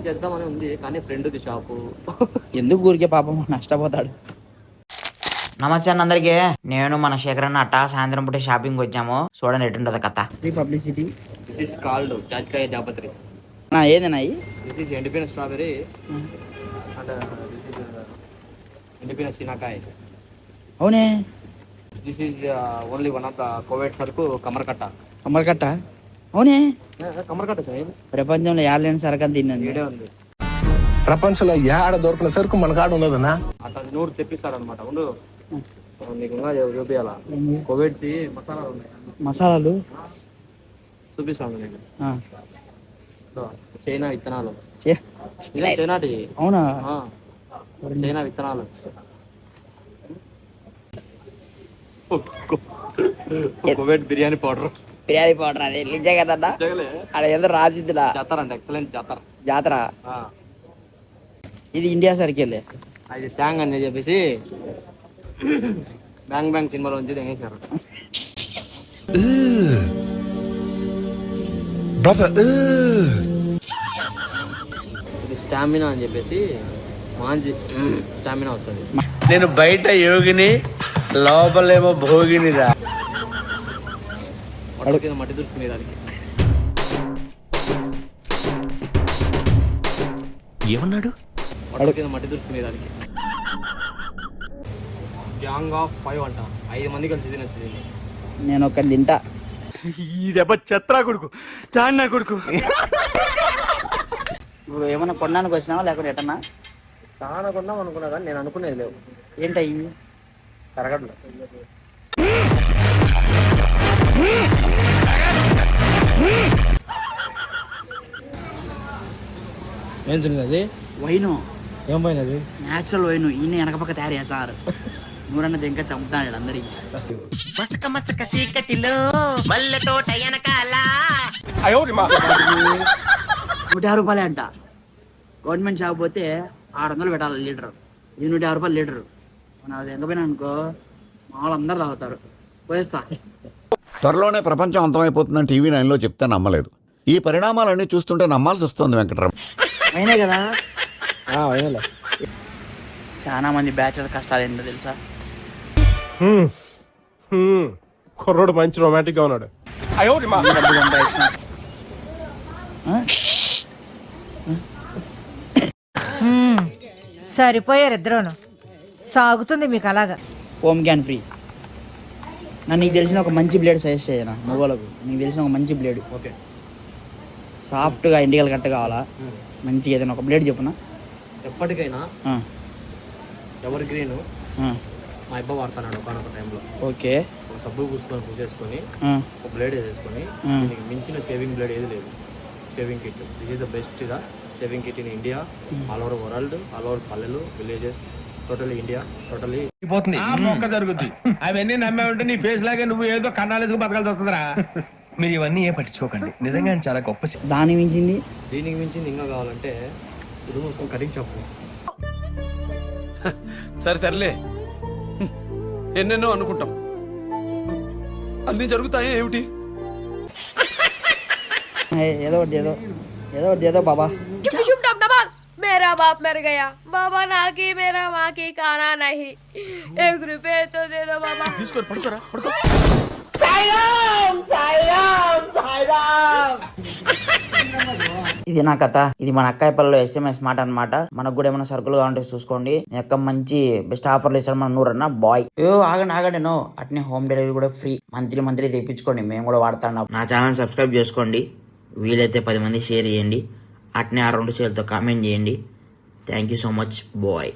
Open చేద్దామని ఉంది కానీ ఫ్రెండ్ది షాపు. ఎందుకు ఊరికే పాపం నష్టపోతాడు? నమస్తే అన్న అందరికి నేను మన శేఖర్ అన్న అట్ట సాయంత్రం పూట షాపింగ్ వచ్చాము. చూడండి ఎటుంటది కథ. పబ్లిసిటీ దిస్ ఇస్ కాల్డ్ జాజికాయ జాపత్రి ఏదేనా? దిస్ ఇస్ ఎండిపోయిన స్ట్రాబెరీ అండ్ దిస్ ఇస్ ఎండిపోయిన సీనాకాయ అవునే. This is only one of the Covid సరుకు కమర్కట్ట అమరకట్ట అవునే? ప్రపంచంలో ఏడలేని ఈడే ఉంది. ప్రపంచంలో ఏడ దొరికిన సరుకు మన కాడ ఉన్నదన్నా? అట్లా నూరు తెప్పిస్తాడు అనమాట ఉండు నీకు ఇంకా చూపించాలా కోవిడ్ మసాలాలు ఉన్నాయి. మసాలాలు? చూపిస్తాను నేను చైనా విత్తనాలు. చైనాటి అవునా? ఆ, చైనా విత్తనాలు. Covid biryani powder. Biryani powder అది నిజే కదన్నా అక్కడ ఏదో రాసిద్దుడా జాతర అండి ఎక్సలెంట్ జాతర. జాతర? ఆ, ఇది ఇండియా సర్కిల్ అది ట్యాంగ్ అని చెప్పేసి బ్యాంగ్ బ్యాంగ్ సినిమాలో నుంచి తెగేశారు. బ్రదర్ ఇది స్టామినా అని చెప్పేసి మాంజి స్టామినా వస్తుంది. నేను బయట యోగిని లోపలేమో భోగినిరా. కింద మట్టి దురుస్తుంది దానికి. ఏమన్నాడు? కింద మట్టి దురుస్తుంది దానికి. గ్యాంగ్ ఆఫ్ ఫైవ్ అంట. ఐదు మంది కలిసి తినొచ్చు దీన్ని నేను ఒక తింటా. ఈ దెబ్బ చెత్రా కొడుకు చాన్నా కొడుకు. ఇప్పుడు ఏమన్నా కొనడానికి వచ్చినావా లేకుంటే ఎటన్నా? చాలా కొందాం అనుకున్నా కానీ నేను అనుకునేది లేవు. ఏంటయ్యి కరగడ్లు ఏం తిన్నది వైను. ఏం పోయినది న్యాచురల్ వైను. ఈయన వెనక పక్క తయారు చేస్తారు నూరన్నది ఇంకా చంపుతాడు అందరికి. మసక మసక చీకటిలో మల్లె తోట వెనకాల. నూట యాభై రూపాయలే అంట. గవర్నమెంట్ షాప్ పోతే ఆరు వందలు పెట్టాలి లీటర్. ఇది నూట యాభై రూపాయలు లీటర్. మన అది ఎంత పోయినా అనుకో మామూలు అందరు తాగుతారు. పోయేస్తా. త్వరలోనే ప్రపంచం అంతమైపోతుందని టీవీ నైన్లో చెప్తే నమ్మలేదు. ఈ పరిణామాలన్నీ చూస్తుంటే నమ్మాల్సి వస్తుంది వెంకటరామ్ అయినాయి కదా? చాలా మంది బ్యాచులర్ కష్టాలు ఏంటో తెలుసా? కుర్రోడు మంచి రొమాంటిక్గా ఉన్నాడు? సరిపోయారు ఇద్దరును. సాగుతుంది మీకు అలాగా. హోమ్ క్యాన్ ఫ్రీ నన్ను నీకు తెలిసిన ఒక మంచి బ్లేడ్ సజెస్ట్ చేయనా? మొగోళ్ళకు నీకు తెలిసిన ఒక మంచి బ్లేడ్ ఓకే సాఫ్ట్గా ఇండికల్ కట్ కావాలా? మంచిగా ఏదైనా ఒక బ్లేడ్ చెప్పునా? ఎప్పటికైనా ఎవరి గ్రీన్ ఆ, మా అబ్బా వాడుతున్నాడు ఒకనొక టైంలో ఓకే. ఒక సబ్బు పూసుకొని పూసేసుకొని ఒక బ్లేడ్ వేసేసుకొని. దీనికి మించిన షేవింగ్ బ్లేడ్ ఏది లేదు. Shaving kit this is the బెస్ట్గా shaving kit in India all over world all over పల్లెలు విలేజెస్ టోటలీ ఇండియా టోటలీ ఆ మొక్క జరుగుద్ది. అవన్నీ నమ్మే ఉంటే నీ ఫేస్ లాగే నువ్వు ఏదో కన్నాలేసుకు బతకాల్సి వస్తుందిరా. మీరు ఇవన్నీ ఏ పట్టించుకోకండి నిజంగా ఆయన చాలా గొప్ప శ- దాని మించింది దీనికి మించింది ఇంకా కావాలంటే ఇది మూసుకొని కటింగ్ చెప్పు సరే తరలే ఎన్నెన్నో అనుకుంటాం అన్ని జరుగుతాయి ఏమిటి ఏ, ఏదో ఒకటి ఏదో ఏదో ఒకటి ఏదో బాబా शुभ शुभ डब डबल मेरा बाप मर गया बाबा ना की मेरा माँ की खाना नहीं एक रुपए तो दे दो बाबा తీసుకొని పడుకోరా ఇది నా కథ. ఇది మన అక్కాయి పల్లెలో ఎస్ఎంఎస్ మాట అన్నమాట. మనకు కూడా ఏమైనా సరుకులు కావాలంటే చూసుకోండి. యొక్క మంచి బెస్ట్ ఆఫర్లు ఇస్తాడు మన నూరన్న. బాయ్ ఏ ఆగండి ఆగండి నో అట్నే హోమ్ డెలివరీ కూడా ఫ్రీ మంత్లీ మంత్లీ తెప్పించుకోండి. మేము కూడా వాడతాం నా ఛానల్ సబ్స్క్రైబ్ చేసుకోండి. వీలైతే పది మంది షేర్ చేయండి. అట్నే ఆ రెండు షేర్తో కామెంట్ చేయండి. Thank you so much bye